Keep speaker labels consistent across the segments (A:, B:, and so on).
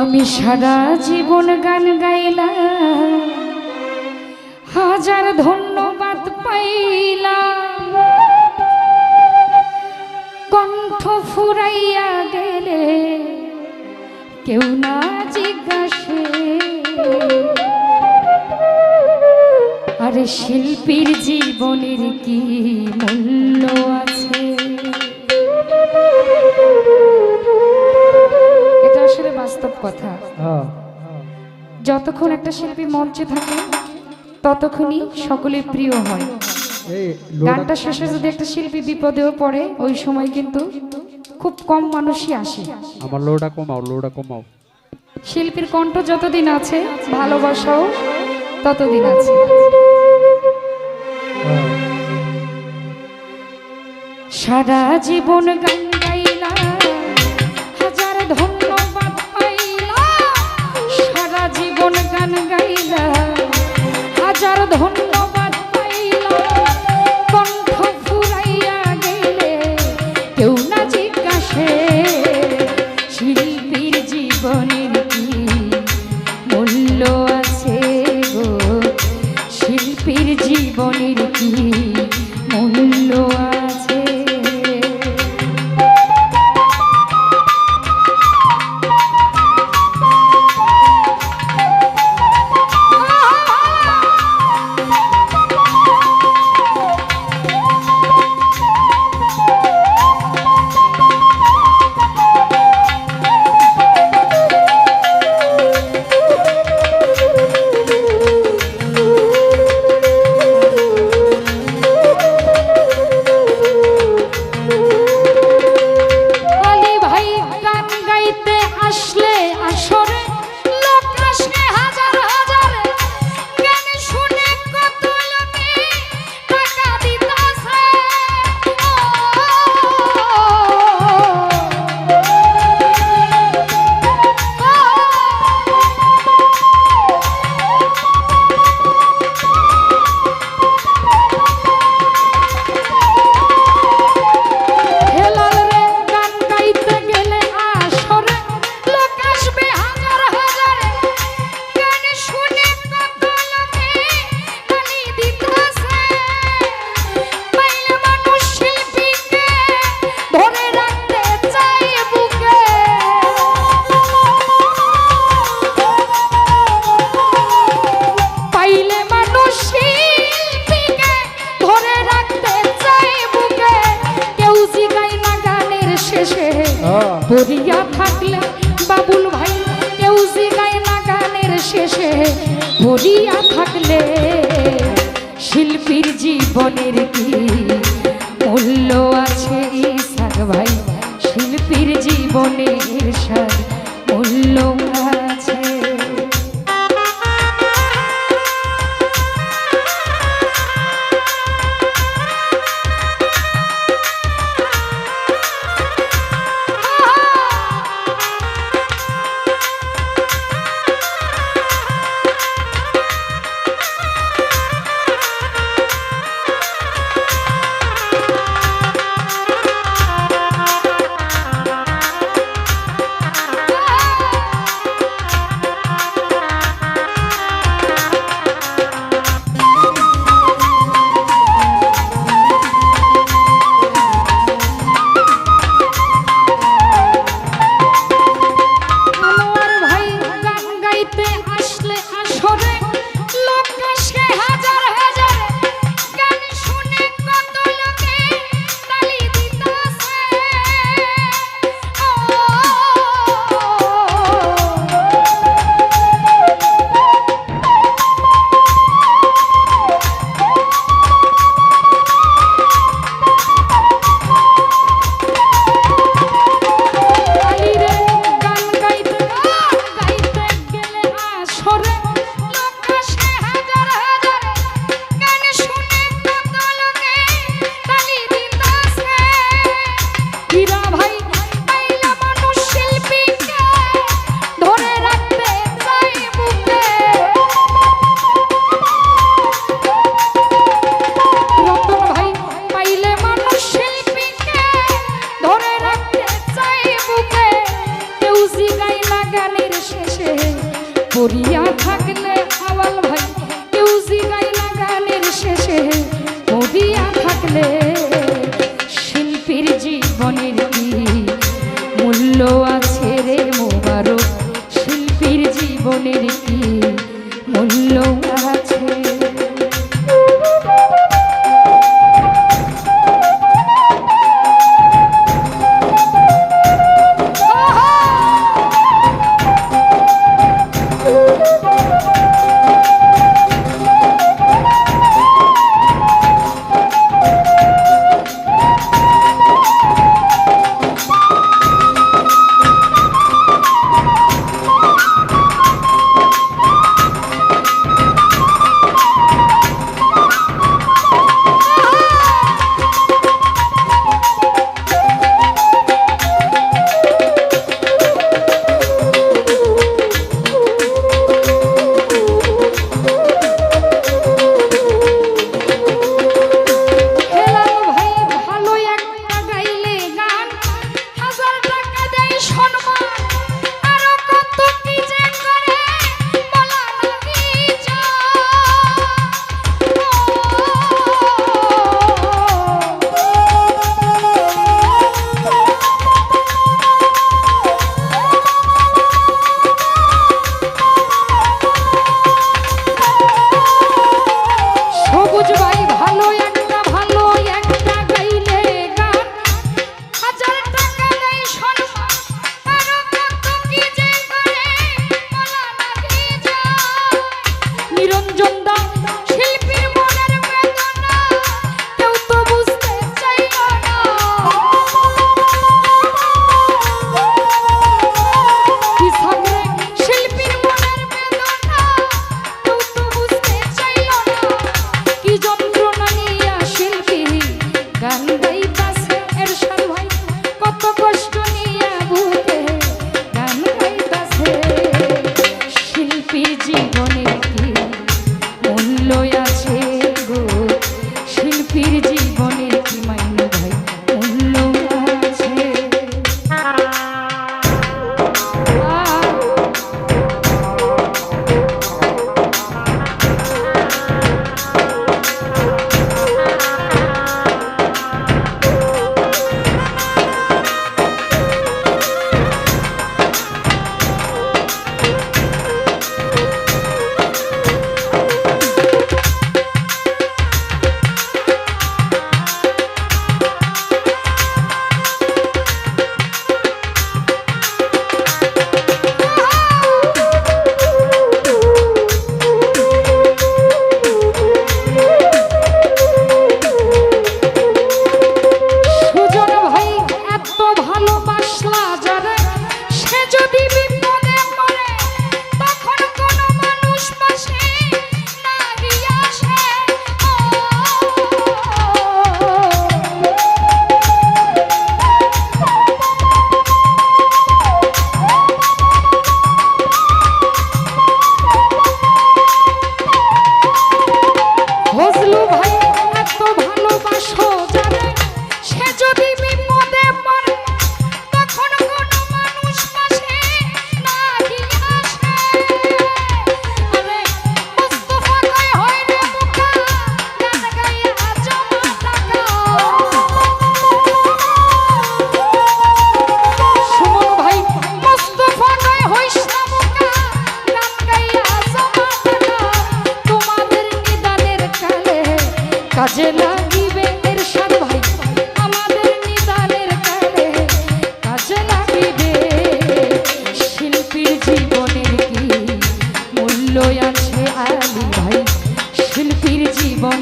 A: আমি সারা জীবন গান গাইলাম, হাজার ধন্যবাদ পাইলাম। কণ্ঠ ফুরাইয়া গেলে কেউ না জিজ্ঞাসে, আরে শিল্পীর জীবনের কি মূল্য? কথা।
B: হ্যাঁ।
A: যতক্ষণ একটা শিল্পী মঞ্চে থাকে ততক্ষণই সকলের প্রিয় হয়। গানটা শেষে যদি একটা শিল্পী বিপদেও পড়ে ওই সময় কিন্তু খুব কম মানুষই আসে।
B: আমার লোডা কমাও লোডা কমাও।
A: শিল্পীর কণ্ঠ যতদিন আছে ভালোবাসাও ততদিন আছে।
B: হ্যাঁ।
A: সারা জীবন গান হাজার পড়িয়া থাকলে শিল্পীর জীবনের কি জীবনের কি ভালো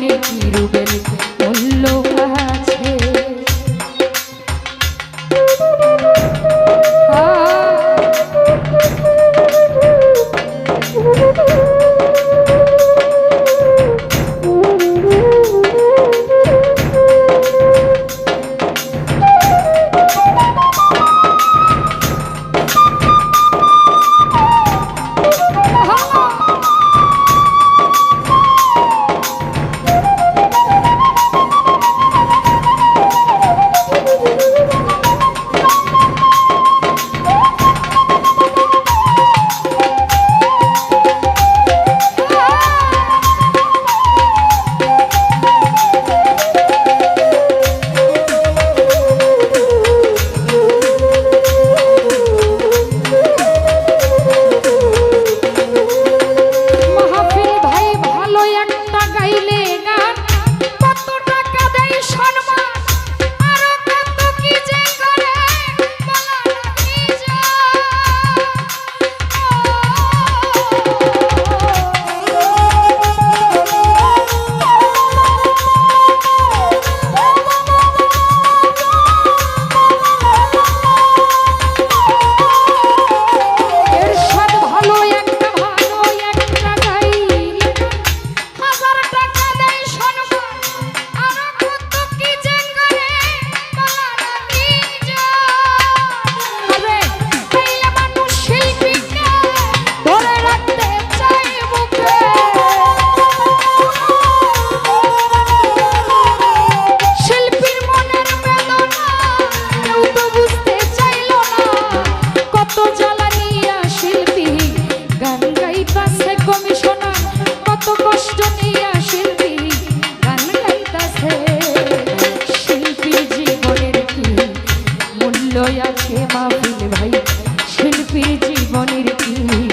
A: রে কি রূপের জীবনের কি